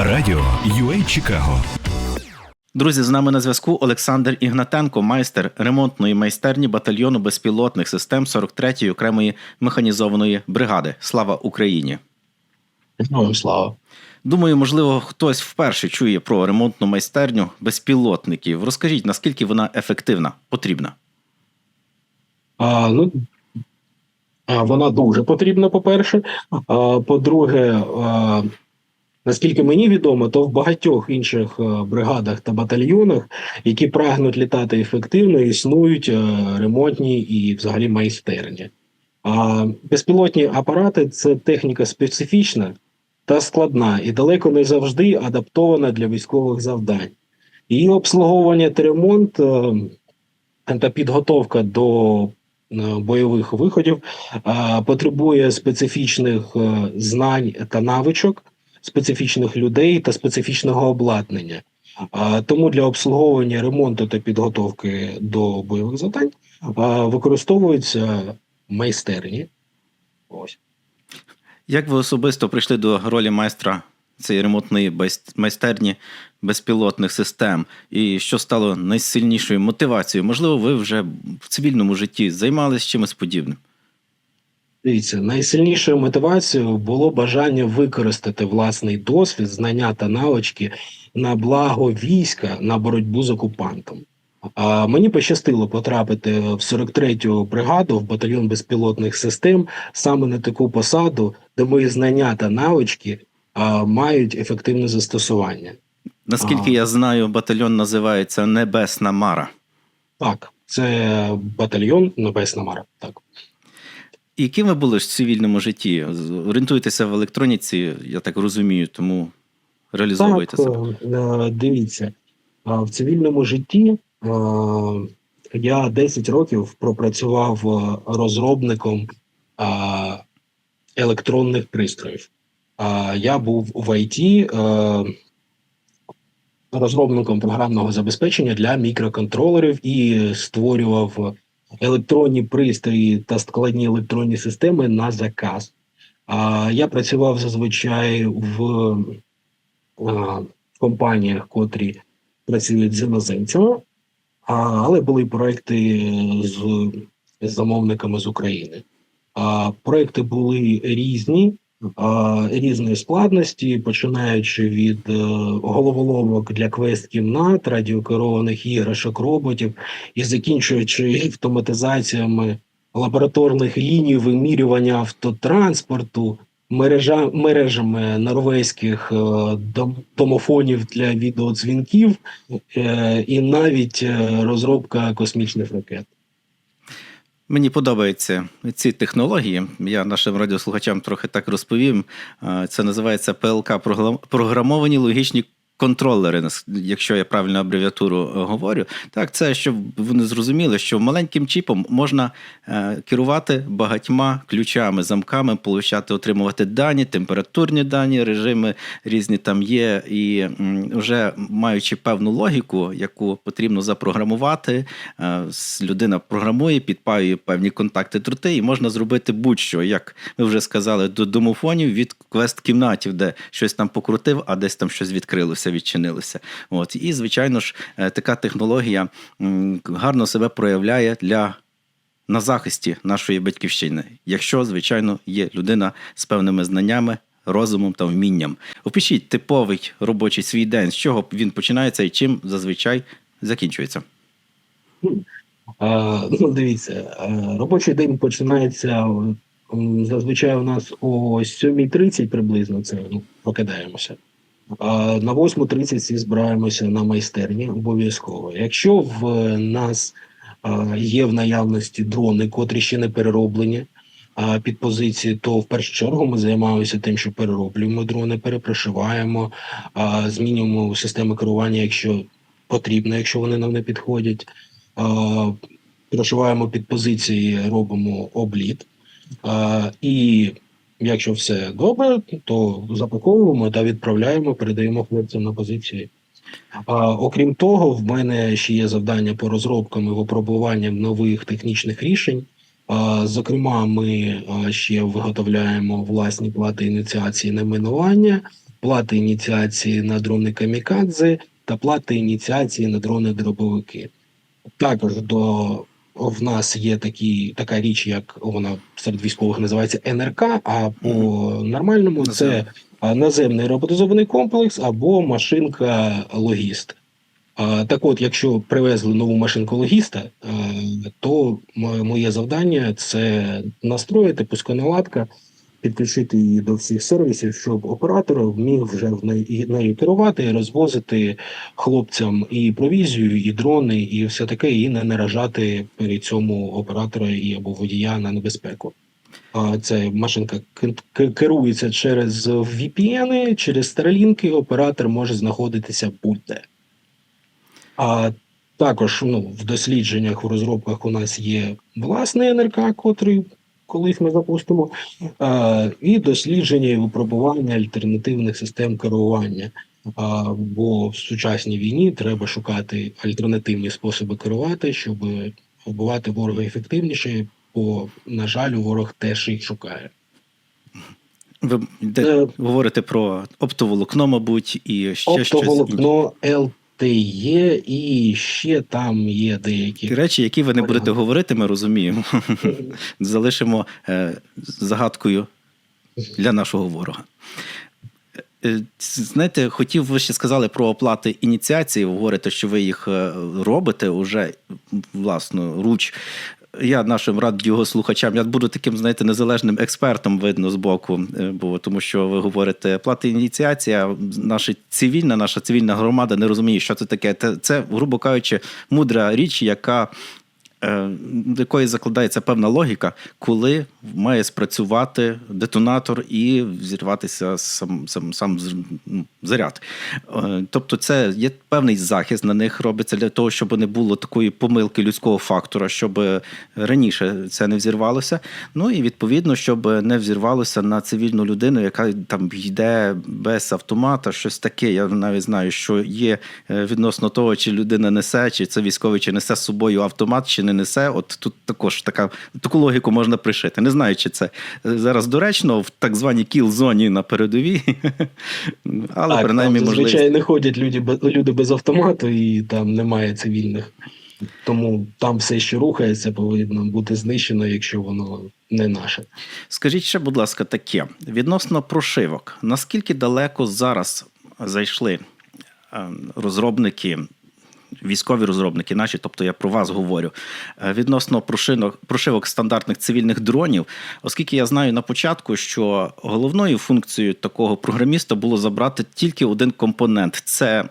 Радіо UA Чикаго. Друзі, з нами на зв'язку Олександр Ігнатенко, майстер ремонтної майстерні батальйону безпілотних систем 43-ї окремої механізованої бригади. Слава Україні! Героям слава. Думаю, можливо, хтось вперше чує про ремонтну майстерню безпілотників. Розкажіть, наскільки вона ефективна, потрібна? А, ну, вона дуже потрібна, по-перше. А, по-друге, а, наскільки мені відомо, то в багатьох інших бригадах та батальйонах, які прагнуть літати ефективно, існують ремонтні і взагалі майстерні. А безпілотні апарати це техніка специфічна та складна і далеко не завжди адаптована для військових завдань. Її обслуговування та ремонт е, та підготовка до е, бойових виходів е, потребує специфічних е, знань та навичок, специфічних людей та специфічного обладнання. Тому для обслуговування ремонту та підготовки до бойових завдань використовуються майстерні. Ось. Як ви особисто прийшли до ролі майстра цієї ремонтної майстерні безпілотних систем? І що стало найсильнішою мотивацією? Можливо, ви вже в цивільному житті займалися чимось подібним? Дивіться, найсильнішою мотивацією було бажання використати власний досвід, знання та навички на благо війська на боротьбу з окупантом. А мені пощастило потрапити в 43-ю бригаду в батальйон безпілотних систем саме на таку посаду, де мої знання та навички а, мають ефективне застосування. Наскільки Ага. я знаю, батальйон називається Небесна Мара. Так, це батальйон Небесна Мара. Так. І яким ви були ж в цивільному житті? Орієнтуєтеся в електроніці, я так розумію, тому реалізовуєте Так, себе. е, дивіться, в цивільному житті е, я 10 років пропрацював е, розробником електронних пристроїв. Я був в ІТ е, розробником програмного забезпечення для мікроконтролерів і створював електронні пристрої та складні електронні системи на заказ. А, Я працював зазвичай в компаніях, котрі працюють з іноземцями, але були проекти з, замовниками з України. Проекти були різні, різної складності, починаючи від е, головоломок для квест-кімнат, радіокерованих іграшок, роботів і закінчуючи автоматизаціями лабораторних ліній вимірювання автотранспорту, мережа, мережами норвезьких е, домофонів для відеодзвінків е, і навіть розробка космічних ракет. Мені подобаються ці технології. Я нашим радіослухачам трохи так розповім. Це називається ПЛК програм- програмовані логічні. Контролери, якщо я правильно абревіатуру е, говорю, так це щоб вони зрозуміли, що маленьким чіпом можна е, керувати багатьма ключами, замками, получати, отримувати дані, температурні дані, режими різні там є, і вже маючи певну логіку, яку потрібно запрограмувати, е, людина програмує, підпаює певні контакти дроти, і можна зробити будь-що, як ми вже сказали, до домофонів від квест-кімнатів, де щось там покрутив, а десь там щось відкрилося, відчинилося. От і звичайно ж, е, така технологія гарно себе проявляє для. На захисті нашої батьківщини, якщо, звичайно, є людина з певними знаннями, розумом та вмінням. Опишіть типовий робочий свій день, з чого він починається і чим зазвичай закінчується. Ну, дивіться, е, робочий день починається зазвичай у нас о 7.30 приблизно. Це ну, покидаємося. На 8.30 всі збираємося на майстерні обов'язково. Якщо в нас е, є в наявності дрони, котрі ще не перероблені під позиції, то в першу чергу ми займаємося тим, що перероблюємо дрони, перепрошиваємо, змінюємо системи керування, якщо потрібно, якщо вони нам не підходять. Прошиваємо під позиції, робимо обліт. І якщо все добре, то запаковуємо та відправляємо, передаємо хлопцям на позиції. А, окрім того, в мене ще є завдання по розробкам і випробуванням нових технічних рішень. А, Зокрема, ми ще виготовляємо власні плати ініціації найменування плати ініціації на дрони камікадзе та плати ініціації на дрони дробовики. Також до в нас є такі, така річ, як вона серед військових називається НРК, а по нормальному це Наземний. роботизований комплекс або машинка логіст. Так от, якщо привезли нову машинку логіста, е, то моє завдання це настроїти пусконаладка, підключити її до всіх сервісів, щоб оператор міг вже в неї нею керувати розвозити хлопцям і провізію, і дрони, і все таке, і не наражати при цьому оператора і або водія на небезпеку. А Це машинка керується через VPN, через Starlink, оператор може знаходитися будь-де. А також ну, в дослідженнях, в розробках у нас є власний НРК, котрий колись ми запустимо, а, і дослідження і випробування альтернативних систем керування. Бо в сучасній війні треба шукати альтернативні способи керувати, щоб вбивати ворога ефективніше, бо, на жаль, ворог теж їх шукає. Ви де, Е, говорите про оптоволокно, мабуть, і ще щось. інше. Оптоволокно, є, і ще там є деякі. Ті речі, які ви не будете говорити, ми розуміємо. Залишимо е, загадкою для нашого ворога. Е, Знаєте, хотів ви ще сказали про оплати ініціації. Ви говорите, що ви їх е, робите уже власно руч. Я нашим радіослухачам, я буду таким, знаєте, незалежним експертом видно з боку, е, бо тому що ви говорите плата ініціація, наша цивільна, наша цивільна громада не розуміє, що це таке. Це, це грубо кажучи, мудра річ, яка до якої закладається певна логіка, коли має спрацювати детонатор і взірватися сам, сам, сам ну, заряд. Е, Тобто, це є певний захист на них робиться для того, щоб не було такої помилки людського фактора, щоб раніше це не взірвалося. Ну і відповідно, щоб не взірвалося на цивільну людину, яка там йде без автомата, щось таке. Я навіть знаю, що є е, відносно того, чи людина несе, чи це військовий, чи несе з собою автомат, чи не несе. От тут також така таку логіку можна пришити. Не знаю, чи це е, зараз доречно в так званій кіл-зоні на передовій, але так, принаймні можливість. зазвичай не ходять люди, люди без автомату, і там немає цивільних. Тому там все, що рухається, повинно бути знищено, якщо воно не наше. Скажіть ще, будь ласка, таке відносно прошивок. Наскільки далеко зараз зайшли е, розробники, військові розробники наші, тобто я про вас говорю, е, відносно прошинок, прошивок стандартних цивільних дронів, оскільки я знаю на початку, що головною функцією такого програміста було забрати тільки один компонент це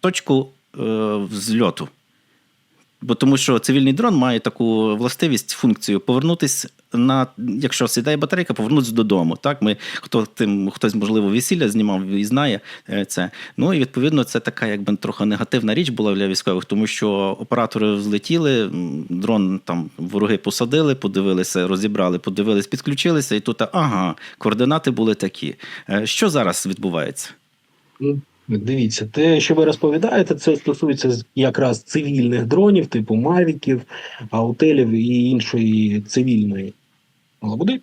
точку е, взльоту. Бо тому що цивільний дрон має таку властивість, функцію повернутись на, якщо сідає батарейка, повернутися додому. Так, ми хто тим, хтось, можливо, весілля знімав і знає е, це. Ну і відповідно це така, якби трохи негативна річ була для військових, тому що оператори взлетіли, дрон там вороги посадили, подивилися, розібрали, подивились, підключилися, і тут ага, координати були такі. Е, Що зараз відбувається? Дивіться, те, що ви розповідаєте, це стосується якраз цивільних дронів, типу мавіків, аутелів і іншої цивільної лабуди,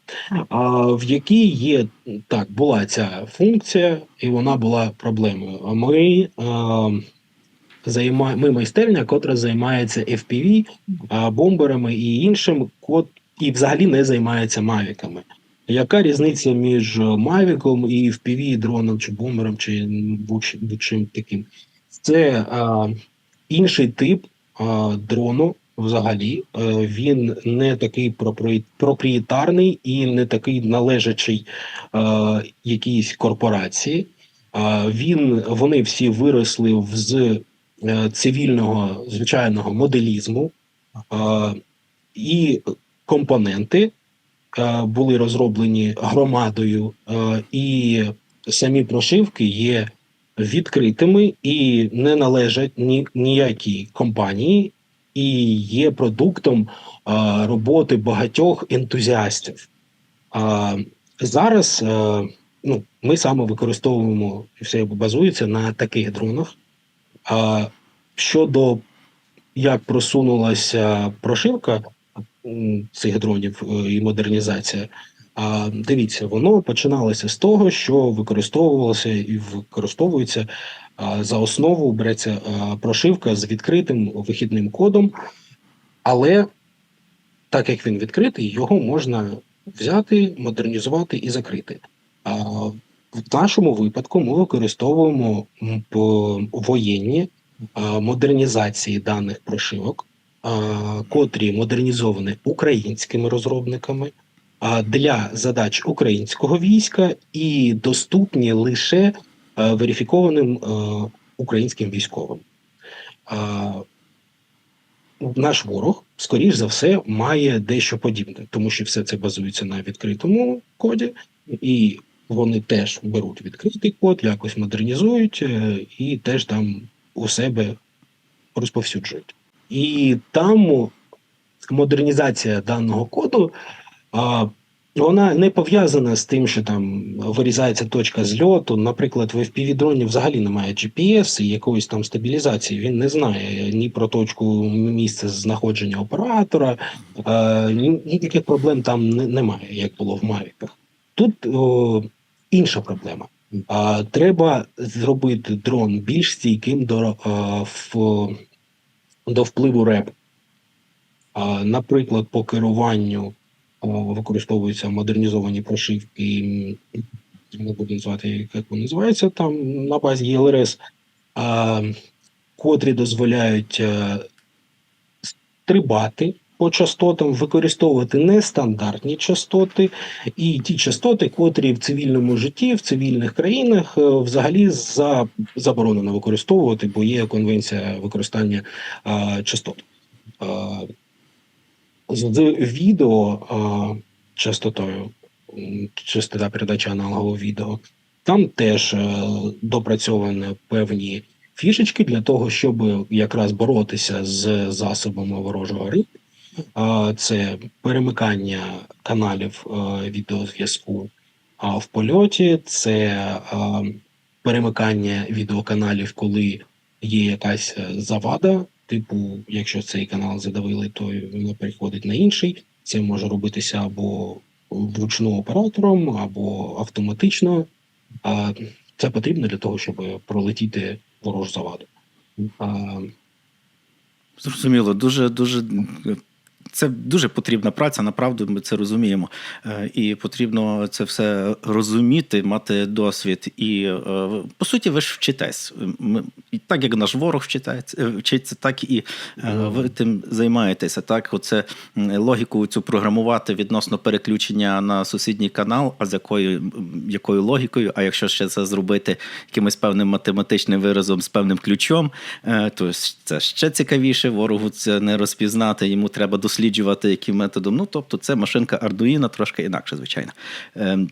а в якій є так, була ця функція, і вона була проблемою. А ми, а, займа, ми майстерня, котра займається FPV, а, бомберами і іншим, кот і взагалі не займається мавіками. Яка різниця між Мавіком і FPV дроном чи бомбером, чи будь-чим таким? Це а, інший тип а, дрону взагалі. Е, він не такий проприєтарний і не такий належачий а, якійсь корпорації. А, він, вони всі виросли з е, цивільного звичайного моделізму. А, і компоненти е, були розроблені громадою, е, і самі прошивки є відкритими і не належать ні, ніякій компанії, і є продуктом е, роботи багатьох ентузіастів. Зараз е, ну, ми саме використовуємо все базується на таких дронах. Щодо як просунулася прошивка цих дронів е, і модернізація, А дивіться, воно починалося з того, що використовувалося і використовується за основу береться прошивка з відкритим вихідним кодом, але так як він відкритий, його можна взяти, модернізувати і закрити. В нашому випадку ми використовуємо по- воєнні модернізації даних прошивок, котрі модернізовані українськими розробниками для задач українського війська і доступні лише верифікованим українським військовим. Наш ворог, скоріш за все, має дещо подібне, тому що все це базується на відкритому коді, і вони теж беруть відкритий код, якось модернізують е, і теж там у себе розповсюджують. І там модернізація даного коду. А, вона не пов'язана з тим, що там вирізається точка зльоту. Наприклад, в FPV-дроні взагалі немає GPS і якоїсь там стабілізації. Він не знає ні про точку місця знаходження оператора, ні- ніяких проблем там не- немає, як було в Мавіках. Тут о, інша проблема. А, треба зробити дрон більш стійким до, а, в, до впливу РЕП. Наприклад, по керуванню використовуються модернізовані прошивки, не буду назвати, як вони називаються там на базі ЄЛРС, котрі дозволяють е, стрибати по частотам, використовувати нестандартні частоти, і ті частоти, котрі в цивільному житті, в цивільних країнах е, взагалі за, заборонено використовувати, бо є конвенція використання а, частот. А, з відео а, частотою, частота передачі аналогового відео, там теж е, допрацьовані певні фішечки для того, щоб якраз боротися з засобами ворожого риб. Це перемикання каналів е, відеозв'язку в польоті, це перемикання відеоканалів, коли є якась е, завада. Типу, якщо цей канал задавили, то воно переходить на інший. Це може робитися або вручну оператором, або автоматично. А це потрібно для того, щоб пролетіти ворожу заваду. Зрозуміло, дуже дуже. Це дуже потрібна праця, направду ми це розуміємо. Е, І потрібно це все розуміти, мати досвід. І е, по суті, ви ж вчитесь. Ми- і Так як наш ворог е, вчиться, так і ви тим займаєтеся. Так, оце логіку цю програмувати відносно переключення на сусідній канал, а з якою, якою логікою, а якщо ще це зробити якимось певним математичним виразом з певним ключом, то це ще цікавіше. Ворогу це не розпізнати. Йому треба досліджувати, яким методом. Ну, тобто, це машинка Arduino трошки інакше, звичайно. Ем,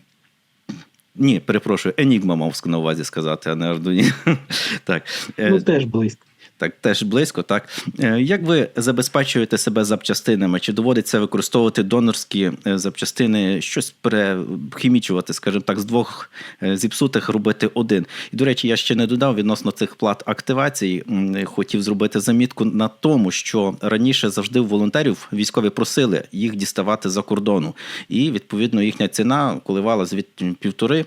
ні, перепрошую, Enigma мав на увазі сказати, а не Arduino. так. е, ну, теж близько. Так, теж близько, так. Е, Як ви забезпечуєте себе запчастинами? Чи доводиться використовувати донорські е, запчастини, щось перехімічувати, скажімо так, з двох е, зіпсутих робити один? І, до речі, я ще не додав відносно цих плат активації. Хотів зробити замітку на тому, що раніше завжди у волонтерів військові просили їх діставати за кордону. І, відповідно, їхня ціна коливалась від півтори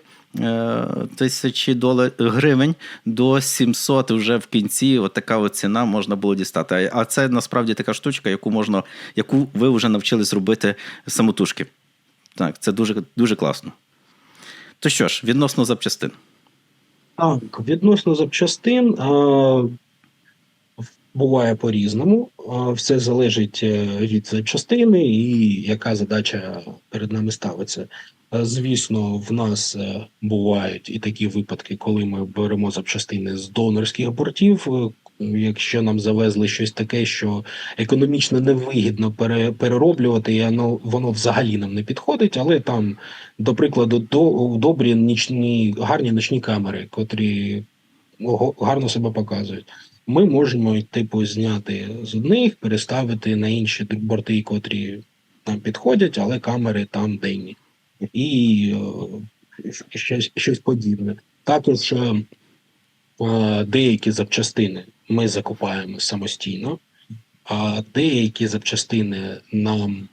тисячі долар гривень до 700 вже в кінці. От така от ціна можна було дістати. А це насправді така штучка, яку можна, яку ви вже навчились робити самотужки. Так, це дуже, дуже класно. То що ж, відносно запчастин. Так, відносно запчастин а, буває по-різному. Все залежить е, від запчастини і яка задача перед нами ставиться. Звісно, в нас е, бувають і такі випадки, коли ми беремо запчастини з донорських бортів. е, Якщо нам завезли щось таке, що економічно невигідно перероблювати, і воно, воно взагалі нам не підходить, але там, до прикладу, до, добрі нічні, гарні ночні камери, котрі гарно себе показують. Ми можемо, типу, зняти з одних, переставити на інші борти, котрі нам підходять, але камери там денні. І е, щось, щось подібне. Також е, е, деякі запчастини ми закупаємо самостійно, а деякі запчастини нам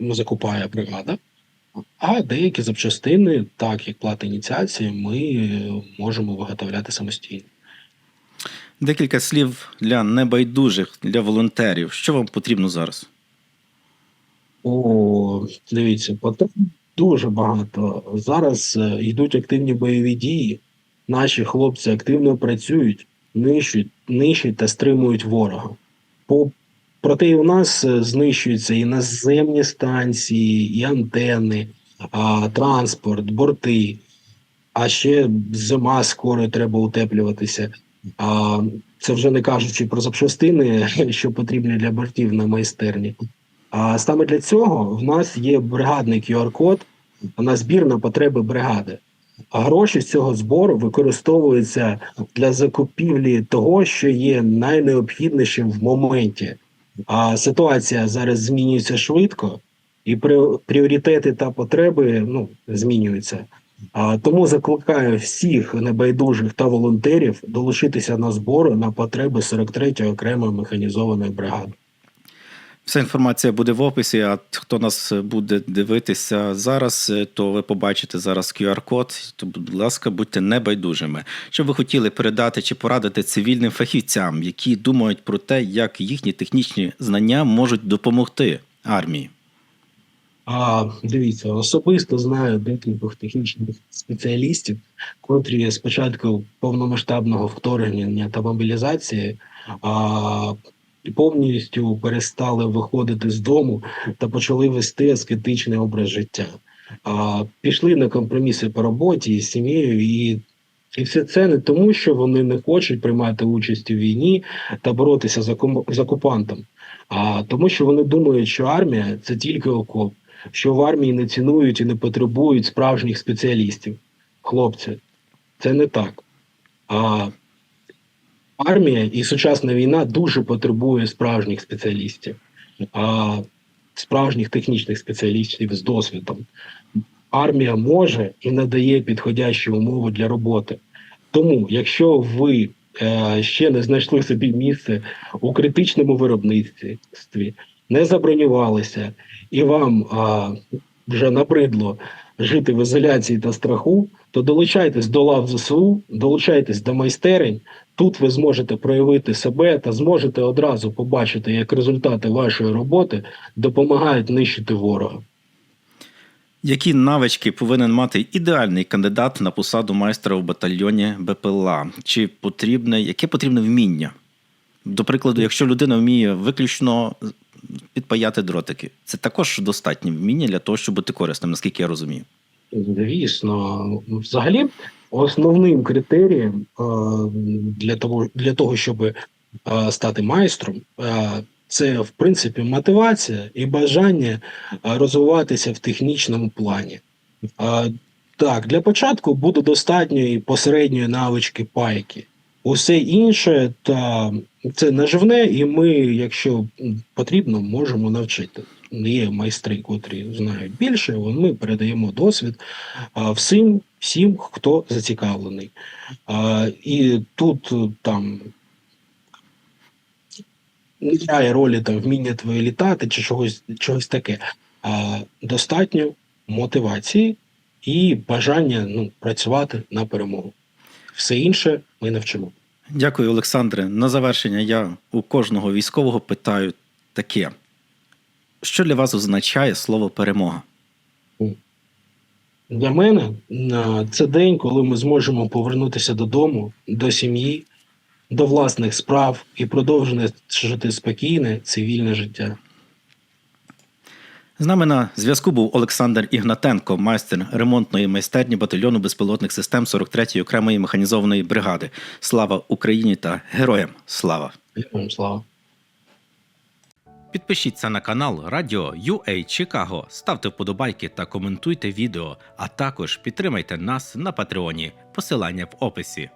закупає бригада. А деякі запчастини, так як плата ініціації, ми можемо виготовляти самостійно. Декілька слів для небайдужих, для волонтерів. Що вам потрібно зараз? О, дивіться, потреб дуже багато. Зараз е, йдуть активні бойові дії. Наші хлопці активно працюють, нищують, нищують та стримують ворога. По, проте і у нас е, знищуються і наземні станції, і антени, а, транспорт, борти. А ще зима скоро треба утеплюватися. А, це вже не кажучи про запчастини, що потрібні для бортів на майстерні. А саме для цього в нас є бригадний QR-код на збір на потреби бригади. А гроші з цього збору використовуються для закупівлі того, що є найнеобхіднішим в моменті. А ситуація зараз змінюється швидко, і пріоритети та потреби ну, змінюються. А, тому закликаю всіх небайдужих та волонтерів долучитися на збори на потреби 43-ї окремої механізованої бригади. Вся інформація буде в описі. А хто нас буде дивитися зараз, то ви побачите зараз QR-код. То, будь ласка, будьте небайдужими. Що ви хотіли передати чи порадити цивільним фахівцям, які думають про те, як їхні технічні знання можуть допомогти армії? А дивіться, особисто знаю декількох технічних спеціалістів, котрі з початку повномасштабного вторгнення та мобілізації а, повністю перестали виходити з дому та почали вести аскетичний образ життя. А, пішли на компроміси по роботі з сім'єю, і, і все це не тому, що вони не хочуть приймати участь у війні та боротися з окум- з окупантом, а тому, що вони думають, що армія це тільки окоп що в армії не цінують і не потребують справжніх спеціалістів. Хлопці, це не так. А армія і сучасна війна дуже потребує справжніх спеціалістів, а справжніх технічних спеціалістів з досвідом. Армія може і надає підходящі умови для роботи. Тому, якщо ви е, ще не знайшли собі місце у критичному виробництві, не забронювалися, і вам а, вже набридло жити в ізоляції та страху, то долучайтесь до лав ЗСУ, долучайтесь до майстерень. Тут ви зможете проявити себе та зможете одразу побачити, як результати вашої роботи допомагають нищити ворога. Які навички повинен мати ідеальний кандидат на посаду майстра в батальйоні БПЛА? Чи потрібне, яке потрібне вміння? До прикладу, якщо людина вміє виключно підпаяти дротики, це також достатнє вміння для того, щоб бути корисним, наскільки я розумію. Звісно, взагалі, основним критерієм е, для того, для того, щоб е, стати майстром, е, це в принципі мотивація і бажання розвиватися в технічному плані. Так, для початку буде достатньо і посередньої навички пайки. Усе інше та це наживне, і ми, якщо потрібно, можемо навчити. Є майстри, котрі знають більше, ми передаємо досвід всім, всім, хто зацікавлений. І тут е, там не грає ролі там вміння твоє літати чи чогось, чогось таке. Достатньо мотивації і бажання ну, працювати на перемогу. Все інше ми навчимо. Дякую, Олександре. На завершення я у кожного військового питаю таке: що для вас означає слово перемога? Для мене е, це день, коли ми зможемо повернутися додому, до сім'ї, до власних справ і продовжити жити спокійне цивільне життя. З нами на зв'язку був Олександр Ігнатенко, майстер ремонтної майстерні батальйону безпілотних систем 43-ї окремої механізованої бригади. Слава Україні та героям! Слава! Героям слава! Підпишіться на канал Радіо UA Чикаго, ставте вподобайки та коментуйте відео, а також підтримайте нас на Патреоні. Посилання в описі.